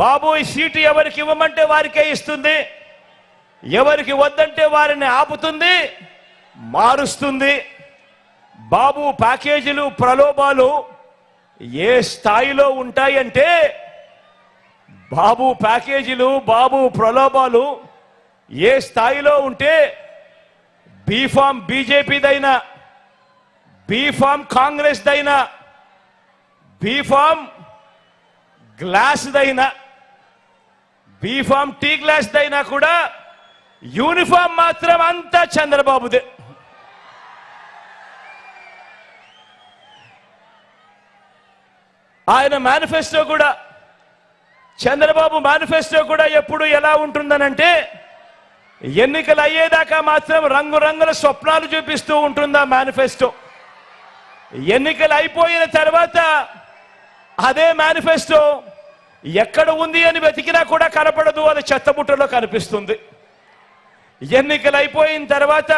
బాబు ఈ సీటు ఎవరికి ఇవ్వమంటే వారికే ఇస్తుంది. ఎవరికి వద్దంటే వారిని ఆపుతుంది మారుస్తుంది. బాబు ప్యాకేజీలు ప్రలోభాలు ఏ స్థాయిలో ఉంటాయంటే బాబు ప్యాకేజీలు బాబు ప్రలోభాలు ఏ స్థాయిలో ఉంటే బీఫామ్ బీజేపీదైనా బీఫామ్ కాంగ్రెస్దైనా బీఫామ్ గ్లాస్దైనా బీఫామ్ టీ గ్లాస్ దైనా కూడా యూనిఫామ్ మాత్రం అంతా చంద్రబాబుదే. ఆయన మేనిఫెస్టో కూడా చంద్రబాబు మేనిఫెస్టో కూడా ఎప్పుడు ఎలా ఉంటుందనంటే ఎన్నికలు అయ్యేదాకా మాత్రం రంగురంగుల స్వప్నాలు చూపిస్తూ ఉంటుందా మేనిఫెస్టో ఎన్నికలు అయిపోయిన తర్వాత అదే మేనిఫెస్టో ఎక్కడ ఉంది అని వెతికినా కూడా కనపడదు అది చెత్తబుట్టలో కనిపిస్తుంది. ఎన్నికలు అయిపోయిన తర్వాత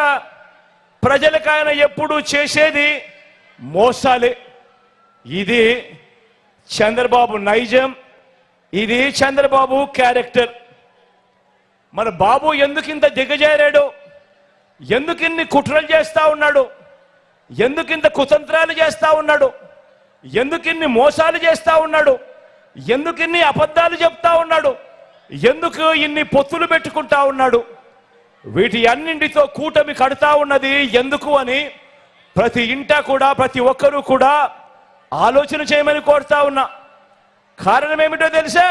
ప్రజలకు ఆయన ఎప్పుడు చేసేది మోసాలే. ఇది చంద్రబాబు నైజం ఇది చంద్రబాబు క్యారెక్టర్. మన బాబు ఎందుకు ఇంత దిగజారాడు? ఎందుకు ఇన్ని కుట్రలు చేస్తా ఉన్నాడు? ఎందుకు ఇంత కుతంత్రాలు చేస్తా ఉన్నాడు? ఎందుకు ఇన్ని మోసాలు చేస్తా ఉన్నాడు? ఎందుకు ఇన్ని అబద్ధాలు చెప్తా ఉన్నాడు? ఎందుకు ఇన్ని పొత్తులు పెట్టుకుంటా ఉన్నాడు? వీటి అన్నింటితో కూటమి కడతా ఉన్నది ఎందుకు అని ప్రతి ఇంట కూడా ప్రతి ఒక్కరూ కూడా ఆలోచన చేయమని కోరుతా ఉన్నా. కారణం ఏమిటో తెలుసా?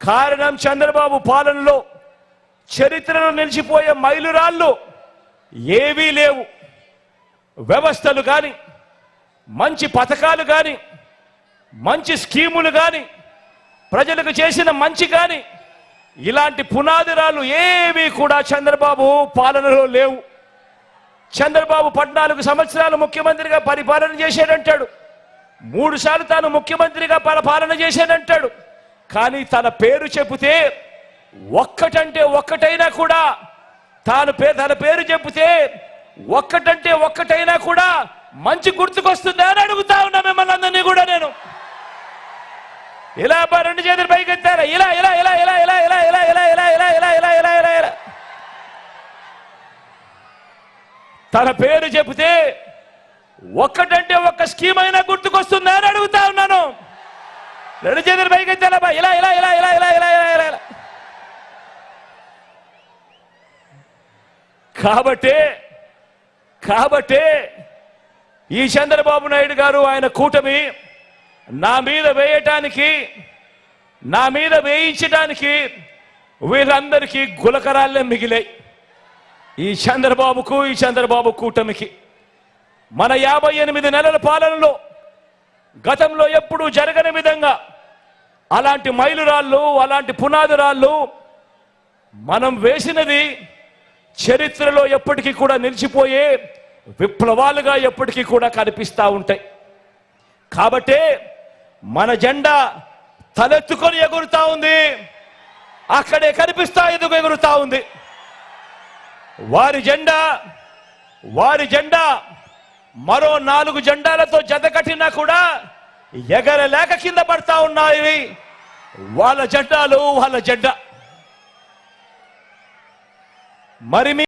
కారణం చంద్రబాబు పాలనలో చరిత్రలో నిలిచిపోయే మైలురాళ్ళు ఏవీ లేవు. వ్యవస్థలు కానీ మంచి పథకాలు కానీ మంచి స్కీములు కానీ ప్రజలకు చేసిన మంచి కానీ ఇలాంటి పునాదిరాలు ఏవి కూడా చంద్రబాబు పాలనలో లేవు. చంద్రబాబు పద్నాలుగు సంవత్సరాలు ముఖ్యమంత్రిగా పరిపాలన చేశాడంటాడు. మూడు సార్లు తాను ముఖ్యమంత్రిగా పరిపాలన చేశాడంటాడు. కానీ తన పేరు చెబితే ఒక్కటంటే ఒక్కటైనా కూడా తాను పే తన పేరు చెబితే ఒక్కటంటే ఒక్కటైనా కూడా మంచి గుర్తుకొస్తుందా అని అడుగుతా ఉన్నా మిమ్మల్ని అందరినీ కూడా నేను. ఇలా అబ్బా రెండు చేతులు పైకి ఎత్తారా ఇలా ఇలా ఇలా ఇలా ఇలా ఇలా ఇలా ఇలా ఇలా ఇలా ఇలా ఇలా ఇలా ఇలా ఇలా తన పేరు చెబితే ఒక్కటంటే ఒక్క స్కీమ్ అయినా గుర్తుకొస్తుందా అని అడుగుతా ఉన్నాను రెండు చేతులు పైకి ఎత్తారా అబ్బా ఇలా ఇలా ఇలా ఇలా ఇలా ఇలా ఇలా ఇలా ఇలా కాబట్టి కాబట్టే ఈ చంద్రబాబు నాయుడు గారు ఆయన కూటమి నా మీద వేయటానికి నా మీద వేయించడానికి వీళ్ళందరికీ గులకరాళ్ళే మిగిలాయి. ఈ చంద్రబాబుకు ఈ చంద్రబాబు కూటమికి. మన యాభై ఎనిమిది నెలల పాలనలో గతంలో ఎప్పుడూ జరగని విధంగా అలాంటి మైలురాళ్ళు అలాంటి పునాదురాళ్ళు మనం వేసినది చరిత్రలో ఎప్పటికీ కూడా నిలిచిపోయే విప్లవాలుగా ఎప్పటికీ కూడా కనిపిస్తూ ఉంటాయి. కాబట్టే మన జెండా తలెత్తుకొని ఎగురుతా ఉంది. అక్కడే కనిపిస్తా ఎందుకు ఎగురుతా ఉంది? వారి జెండా వారి జెండా మరో నాలుగు జెండాలతో జత కట్టినా కూడా ఎగరలేక కింద పడతా ఉన్నాయి. వాళ్ళ జెండాలు వాళ్ళ జెండా. మరి మీ